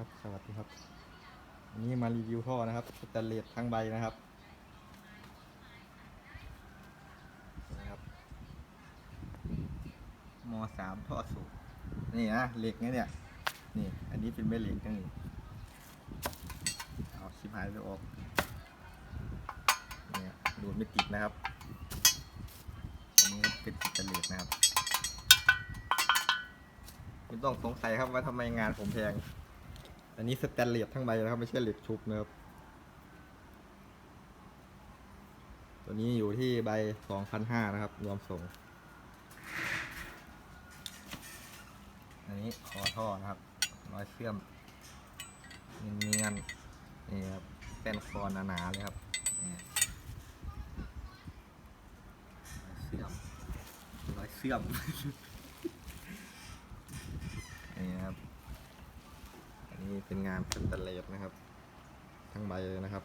ครับสวัสดีครับวันนี้มารีวิวท่อนะครับสแตนเลสทั้งใบนะครับนี่ครับมสามท่อสูบนี่นะเหล็กนะเนี่ยนี่อันนี้เป็นแม่เหล็กนะนี่เอาชิบหายไปออกเนี่ยดูดไม่ติดนะครับอันนี้เป็นสแตนเลสนะครับไม่ต้องสงสัยครับว่าทำไมงานผมแพง อันนี้สแตนเลสทั้งใบนะครับ ไม่ใช่เหล็กชุบนะครับ ตัวนี้อยู่ที่ใบสองพันห้านะครับ รวมส่ง อันนี้คอท่อนะครับรอยเชื่อมเนียนๆนี่ครับเส้นคอหนาๆเลยครับนี่รอยเชื่อมรอยเชื่อม นี่ นี่เป็นงานแตนเลดนะครับ ทั้งใบเลยนะครับ